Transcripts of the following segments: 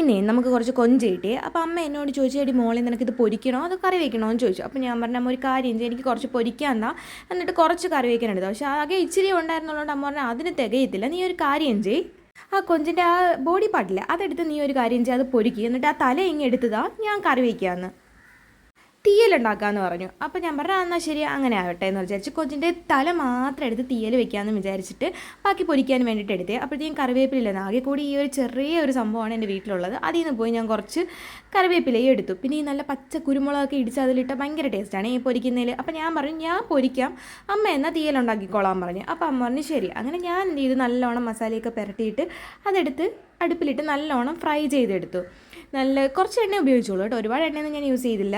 ഇനി നമുക്ക് കുറച്ച് കൊഞ്ച് കിട്ടി. അപ്പോൾ അമ്മ എന്നോട് ചോദിച്ചു എടി മോളെ ഇത് പൊരിക്കണോ അത് കറി വെക്കണോ? എന്ന് ചോദിച്ചു. അപ്പോൾ ഞാൻ പറഞ്ഞ അമ്മ ഒരു കാര്യം ചെയ്യും എനിക്ക് കുറച്ച് പൊരിക്കാൻ എന്നിട്ട് കുറച്ച് കറി വെക്കാൻ എടുത്തു പക്ഷേ ആകെ ഇച്ചിരി ഉണ്ടായിരുന്നുള്ളതുകൊണ്ട് അമ്മ പറഞ്ഞാൽ അതിന് തികയത്തില്ല നീ ഒരു കാര്യം ചെയ്യ്. ആ കൊഞ്ചിന്റെ ആ ബോഡി പാർട്ടില്ല അതെടുത്ത് നീ ഒരു കാര്യം ചെയ്യ് അത് പൊരിക്കുക എന്നിട്ട് ആ തല ഇങ്ങ് എടുത്തതാ ഞാൻ കറി വയ്ക്കാമെന്ന് തീയലുണ്ടാക്കാമെന്ന് പറഞ്ഞു. അപ്പോൾ ഞാൻ പറഞ്ഞു "ആ, എന്നാൽ ശരി അങ്ങനെ ആവട്ടെ എന്ന് വിചാരിച്ച് കൊച്ചിന്റെ തല മാത്രം എടുത്ത് തീയൽ വെക്കാമെന്ന് വിചാരിച്ചിട്ട് ബാക്കി പൊരിക്കാൻ വേണ്ടിയിട്ട് എടുത്തേ. അപ്പോഴത്തേക്കും കറിവേപ്പിലില്ലെന്ന് ആകെ കൂടി ഈ ഒരു ചെറിയ ഒരു സംഭവമാണ് എന്റെ വീട്ടിലുള്ളത്. അതിൽ നിന്ന് പോയി ഞാൻ കുറച്ച് കറിവേപ്പിലയും എടുത്തു. പിന്നെ ഈ നല്ല പച്ച കുരുമുളകൊക്കെ ഇടിച്ച് അതിലിട്ട് ഭയങ്കര ടേസ്റ്റാണ് ഈ പൊരിക്കുന്നതിൽ അപ്പോൾ ഞാൻ പറഞ്ഞു ഞാൻ പൊരിക്കാം. അമ്മ എന്നാൽ തീയലുണ്ടാക്കിക്കോളാൻ പറഞ്ഞു. അപ്പോൾ അമ്മ പറഞ്ഞു ശരി. അങ്ങനെ ഞാൻ എന്ത് ചെയ്തു നല്ലോണം മസാലയൊക്കെ പുരട്ടിയിട്ട് അതെടുത്ത് അടുപ്പിലിട്ട് നല്ലോണം ഫ്രൈ ചെയ്തെടുത്തു. നല്ല കുറച്ച് എണ്ണ ഉപയോഗിച്ചോളൂ കേട്ടോ. ഒരുപാട് എണ്ണയൊന്നും ഞാൻ യൂസ് ചെയ്തില്ല.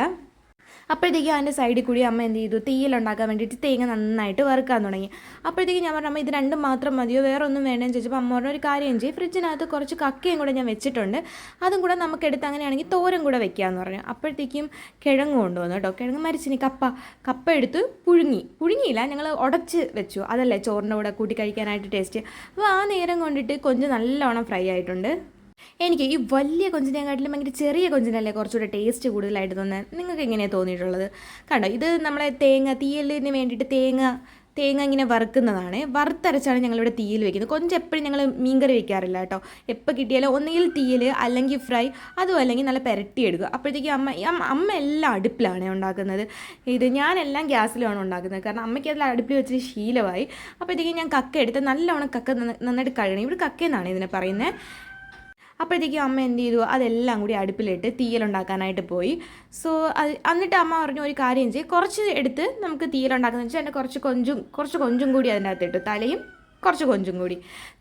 അപ്പോഴത്തേക്കും അതിന്റെ സൈഡിൽ കൂടി അമ്മ എന്ത് ചെയ്തു? തീയിലുണ്ടാക്കാൻ വേണ്ടിയിട്ട് തേങ്ങ നന്നായിട്ട് വറുക്കാൻ തുടങ്ങി. അപ്പോഴത്തേക്കും ഞാൻ പറഞ്ഞു അമ്മ ഇത് രണ്ടും മാത്രം മതിയോ? വേറെ ഒന്നും വേണ്ടെന്ന് ചോദിച്ചപ്പോൾ അമ്മ പറഞ്ഞ ഒരു കാര്യം ചെയ്യും. ഫ്രിഡ്ജിനകത്ത് കുറച്ച് കക്കയും കൂടെ ഞാൻ വെച്ചിട്ടുണ്ട്. അതും കൂടെ നമുക്ക് എടുത്ത് അങ്ങനെയാണെങ്കിൽ തോരൻ കൂടെ വെക്കാമെന്ന് പറഞ്ഞു. അപ്പോഴത്തേക്കും കിഴങ്ങ് കൊണ്ടുവന്നു കേട്ടോ. കിഴങ്ങ് മരിച്ചിനി കപ്പ. കപ്പ എടുത്ത് പുഴുങ്ങി. പുഴുങ്ങിയില്ല ഞങ്ങൾ ഉടച്ച് വെച്ചു. അതല്ലേ ചോറിന്റെ കൂടെ കൂട്ടി കഴിക്കാനായിട്ട് ടേസ്റ്റ് അപ്പോൾ ആ നേരം കൊണ്ടിട്ട് കൊഞ്ച് നല്ലോണം ഫ്രൈ ആയിട്ടുണ്ട്. എനിക്ക് ഈ വലിയ കൊഞ്ചിനെക്കാട്ടിലും ഭയങ്കര ചെറിയ കൊഞ്ചിനല്ലേ കുറച്ചുകൂടെ ടേസ്റ്റ് കൂടുതലായിട്ട് തോന്നുന്നത് നിങ്ങൾക്ക് എങ്ങനെയാണ് തോന്നിയിട്ടുള്ളത്? കണ്ടോ ഇത് നമ്മളെ തേങ്ങ തീയലിന് വേണ്ടിയിട്ട് തേങ്ങ തേങ്ങ ഇങ്ങനെ വറുക്കുന്നതാണ്. വറുത്തരച്ചാണ് ഞങ്ങളിവിടെ തീയിൽ വെക്കുന്നത്. കൊഞ്ച് എപ്പോഴും ഞങ്ങൾ മീൻകറി വെക്കാറില്ല കേട്ടോ. എപ്പോൾ കിട്ടിയാലും ഒന്നുകിൽ തീയൽ അല്ലെങ്കിൽ ഫ്രൈ അതും അല്ലെങ്കിൽ നല്ല പെരട്ടിയെടുക്കുക അപ്പോഴത്തേക്കും അമ്മ അമ്മ അമ്മ എല്ലാം അടുപ്പിലാണ് ഉണ്ടാക്കുന്നത്. ഇത് ഞാനെല്ലാം ഗ്യാസിലാണ് ഉണ്ടാക്കുന്നത്. കാരണം അമ്മയ്ക്ക് അതിൽ അടുപ്പിൽ വെച്ചിട്ട് ശീലമായി. അപ്പോഴത്തേക്കും ഞാൻ കക്ക എടുത്ത് നല്ലോണം കക്ക നന്നായിട്ട് കഴുകണം. ഇവിടെ കക്കയെന്നാണ് ഇതിനെ പറയുന്നത്. അപ്പോഴത്തേക്കും അമ്മ എന്ത് ചെയ്തു? അതെല്ലാം കൂടി അടുപ്പിലിട്ട് തീയലുണ്ടാക്കാനായിട്ട് പോയി. സോ അത് എന്നിട്ട് അമ്മ പറഞ്ഞു ഒരു കാര്യം ചെയ്യും. കുറച്ച് എടുത്ത് നമുക്ക് തീയലുണ്ടാക്കുന്ന വെച്ചാൽ എന്റെ കുറച്ച് കൊഞ്ചും കുറച്ച് കൊഞ്ചും കൂടി അതിനകത്ത് ഇട്ടു തലയും കുറച്ച് കൊഞ്ചും കൂടി.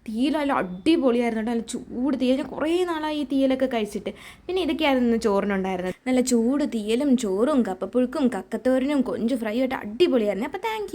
തീയല നല്ല അടിപൊളിയായിരുന്നു നല്ല ചൂട് തീയൽ. ഞാൻ കുറേ നാളായി ഈ തീയലൊക്കെ കഴിച്ചിട്ട്. പിന്നെ ഇതൊക്കെയായിരുന്നു ചോറിനുണ്ടായിരുന്നത്. നല്ല ചൂട് തീയലും ചോറും കപ്പപ്പുഴുക്കും കക്കത്തോരനും കൊഞ്ച് ഫ്രൈ ആയിട്ട് അടിപൊളിയായിരുന്നു. അപ്പോൾ താങ്ക്